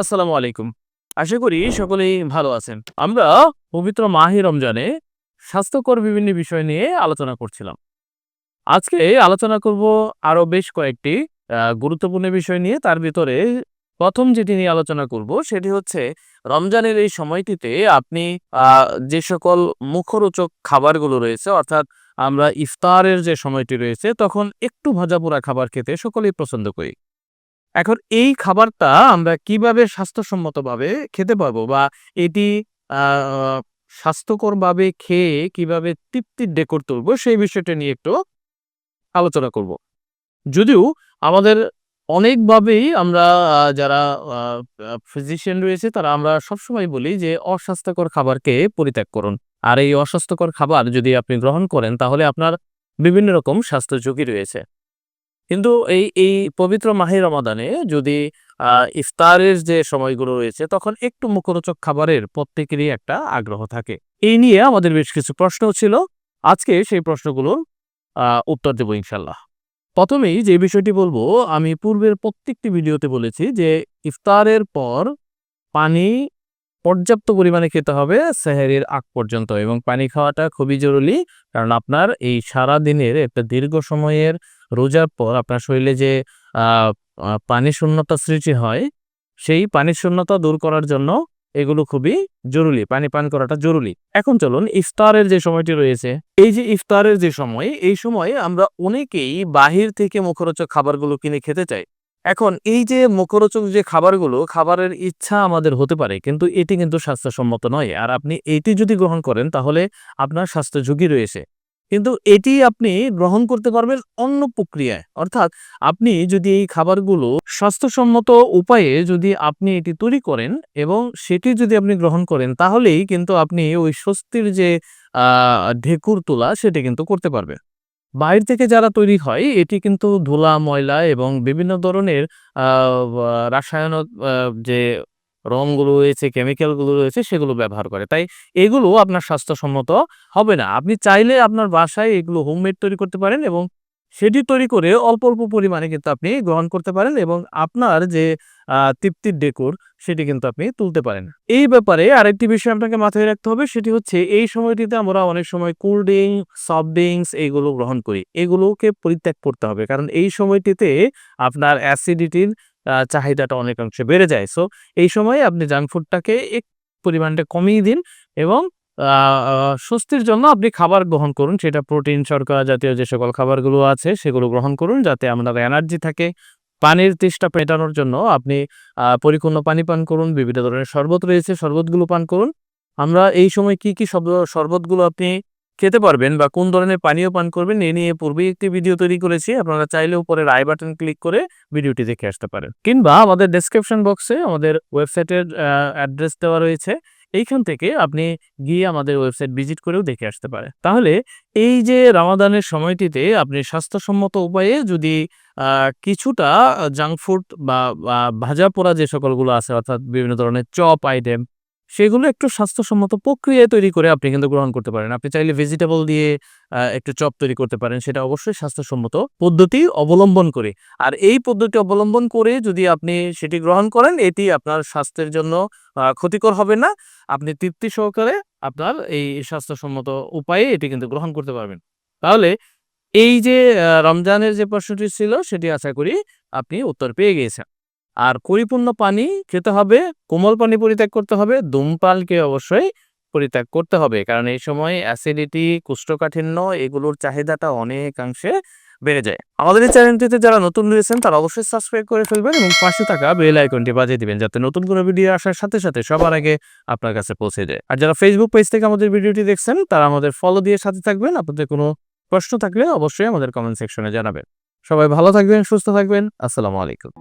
আসসালামু আলাইকুম। আশা করি সকলেই ভালো আছেন। আমরা পবিত্র মাহি রমজানে স্বাস্থ্যকর বিভিন্ন বিষয় নিয়ে আলোচনা করছিলাম। আজকে আলোচনা করব আরও বেশ কয়েকটি গুরুত্বপূর্ণ বিষয় নিয়ে। তার ভিতরে প্রথম যেটি নিয়ে আলোচনা করব সেটি হচ্ছে রমজানের এই সময়টিতে আপনি যে সকল মুখরোচক খাবারগুলো রয়েছে, অর্থাৎ আমরা ইফতারের যে সময়টি রয়েছে, তখন একটু ভাজা পোড়া খাবার খেতে সকলেই পছন্দ করি। এখন এই খাবারটা আমরা কীভাবে স্বাস্থ্যসম্মতভাবে খেতে পারব? বা এটি স্বাস্থ্যকরভাবে খেয়ে কীভাবে তৃপ্তির ডেকর তুলবো? সেই বিষয়টা নিয়ে একটু আলোচনা করব। যদিও আমাদের অনেকভাবেই আমরা যারা ফিজিশিয়ান রয়েছে, তারা আমরা সবসময় বলি যে অস্বাস্থ্যকর খাবারকে পরিত্যাগ করুন। আর এই অস্বাস্থ্যকর খাবার যদি আপনি গ্রহণ করেন, তাহলে আপনার বিভিন্ন রকম স্বাস্থ্য ঝুঁকি রয়েছে। কিন্তু এই এই পবিত্র মাহে রমাদানে যদি ইফতারের যে সময়গুলো রয়েছে, তখন একটু মুখরোচক খাবারের প্রত্যেকেরই একটা আগ্রহ থাকে। এই নিয়ে আমাদের বেশ কিছু প্রশ্ন ছিল। আজকে সেই প্রশ্নগুলোর উত্তর দেবো ইনশাল্লাহ প্রথমেই যে বিষয়টি বলব, আমি পূর্বের প্রত্যেকটি ভিডিওতে বলেছি যে, ইফতারের পর পানি পর্যাপ্ত পরিমাণে খেতে হবে সেহেরির আগ পর্যন্ত এবং পানি খাওয়াটা খুবই জরুরি। কারণ আপনার এই সারা দিনের একটা দীর্ঘ সময়ের রোজার পর আপনার শরীরে যে পানি শূন্যতা সৃষ্টি হয়, সেই পানি শূন্যতা দূর করার জন্য এগুলো খুবই জরুরি, পানি পান করাটা জরুরি। এখন চলুন ইফতারের যে সময়টি রয়েছে, এই যে ইফতারের যে সময়, এই সময় আমরা অনেকেই বাহির থেকে মুখরোচক খাবারগুলো কিনে খেতে চাই। এখন এই যে মুখরোচক যে খাবারগুলো, খাবারের ইচ্ছা আমাদের হতে পারে, কিন্তু এটি কিন্তু স্বাস্থ্যসম্মত নয়। আর আপনি এটি যদি গ্রহণ করেন, তাহলে আপনার স্বাস্থ্য ঝুঁকি রয়েছে। কিন্তু এটি আপনি গ্রহণ করতে পারবেন অন্য প্রক্রিয়ায়। অর্থাৎ আপনি যদি এই খাবারগুলো স্বাস্থ্যসম্মত উপায়ে যদি আপনি এটি তৈরি করেন এবং সেটি যদি আপনি গ্রহণ করেন তাহলেই কিন্তু আপনি ওই স্বস্তির যে ঢেকুর তোলা সেটি কিন্তু করতে পারবেন। বাইরে থেকে যারা তৈরি হয় এটি কিন্তু ধুলা ময়লা এবং বিভিন্ন ধরনের আহ, বা- রাসায়ন আহ, যে রঙগুলো রয়েছে কেমিক্যালগুলো রয়েছে, সেগুলো ব্যবহার করে। তাই এগুলো আপনার স্বাস্থ্যসম্মত হবে না। আপনি চাইলে আপনার বাসায় এগুলো হোমমেড তৈরি করতে পারেন এবং সেটি তৈরি করে অল্প অল্প পরিমাণে কিন্তু আপনি গ্রহণ করতে পারেন এবং আপনার যে তৃপ্তির ডেকুর সেটি কিন্তু আপনি তুলতে পারেন। এই ব্যাপারে আরেকটি বিষয় আপনাকে মাথায় রাখতে হবে, সেটি হচ্ছে এই সময়টিতে আমরা অনেক সময় কোল্ড ড্রিঙ্ক সফট ড্রিঙ্কস এইগুলো গ্রহণ করি। এগুলোকে পরিত্যাগ করতে হবে। কারণ এই সময়টিতে আপনার অ্যাসিডিটির চাহিদাটা অনেকাংশে বেড়ে যায়। সো এই সময় আপনি জাঙ্ক ফুডটাকে এক পরিমাণটা কমিয়ে দিন এবং স্বস্তির জন্য আপনি খাবার গ্রহণ করুন। সেটা প্রোটিন শর্করা জাতীয় যে সকল খাবারগুলো আছে, সেগুলো গ্রহণ করুন যাতে আপনার এনার্জি থাকে। পানির তেষ্টা মেটানোর জন্য আপনি পরিপূর্ণ পানি পান করুন, বিভিন্ন ধরনের শরবত রয়েছে, শরবতগুলো পান করুন। আমরা এই সময় কি কি শব্দ শরবতগুলো আপনি খেতে পারবেন বা কোন ধরনের পানীয় পান করবেন, এ নিয়ে পূর্বেই একটি ভিডিও তৈরি করেছি। আপনারা চাইলে উপরে আই বাটন ক্লিক করে ভিডিওটি দেখে আসতে পারেন। কিংবা আমাদের ডেসক্রিপশন বক্সে আমাদের ওয়েবসাইটের অ্যাড্রেস দেওয়া রয়েছে। এইখান থেকে আপনি গিয়ে আমাদের ওয়েবসাইট ভিজিট করেও দেখে আসতে পারেন। তাহলে এই যে রামাদানের সময়টিতে আপনি স্বাস্থ্যসম্মত উপায়ে যদি কিছুটা জাঙ্ক ফুড বা ভাজা পোড়া যে সকলগুলো আছে, অর্থাৎ বিভিন্ন ধরনের চপ আইটেম সেগুলো একটু স্বাস্থ্যসম্মত প্রক্রিয়ায় তৈরি করে আপনি কিন্তু গ্রহণ করতে পারেন। আপনি চাইলে ভেজিটেবল দিয়ে একটু চপ তৈরি করতে পারেন। সেটা অবশ্যই স্বাস্থ্যসম্মত পদ্ধতি অবলম্বন করে। আর এই পদ্ধতি অবলম্বন করে যদি আপনি সেটি গ্রহণ করেন, এটি আপনার স্বাস্থ্যের জন্য ক্ষতিকর হবে না। আপনি তৃপ্তি সহকারে আপনার এই স্বাস্থ্যসম্মত উপায়ে এটি কিন্তু গ্রহণ করতে পারবেন। তাহলে এই যে রমজানের যে প্রশ্নটি ছিল, সেটি আশা করি আপনি উত্তর পেয়ে গিয়েছেন। আর পরিপূর্ণ পানি খেতে হবে, কোমল পানি পরিত্যাগ করতে হবে, ধূমপানকে অবশ্যই পরিত্যাগ করতে হবে। কারণ এই সময় অ্যাসিডিটি, কুষ্ঠকাঠিন্য এগুলোর চাহিদাটা অনেকাংশে বেড়ে যায়। আমাদের এই চ্যানেলটিতে যারা নতুন রয়েছেন, তারা অবশ্যই সাবস্ক্রাইব করে ফেলবেন এবং পাশে থাকা বেল আইকনটি বাজিয়ে দিবেন যাতে নতুন কোনো ভিডিও আসার সাথে সাথে সবার আগে আপনার কাছে পৌঁছে যায়। আর যারা ফেসবুক পেজ থেকে আমাদের ভিডিওটি দেখছেন, তারা আমাদের ফলো দিয়ে সাথে থাকবেন। আপনাদের কোনো প্রশ্ন থাকলে অবশ্যই আমাদের কমেন্ট সেকশনে জানাবেন। সবাই ভালো থাকবেন, সুস্থ থাকবেন। আসসালামু আলাইকুম।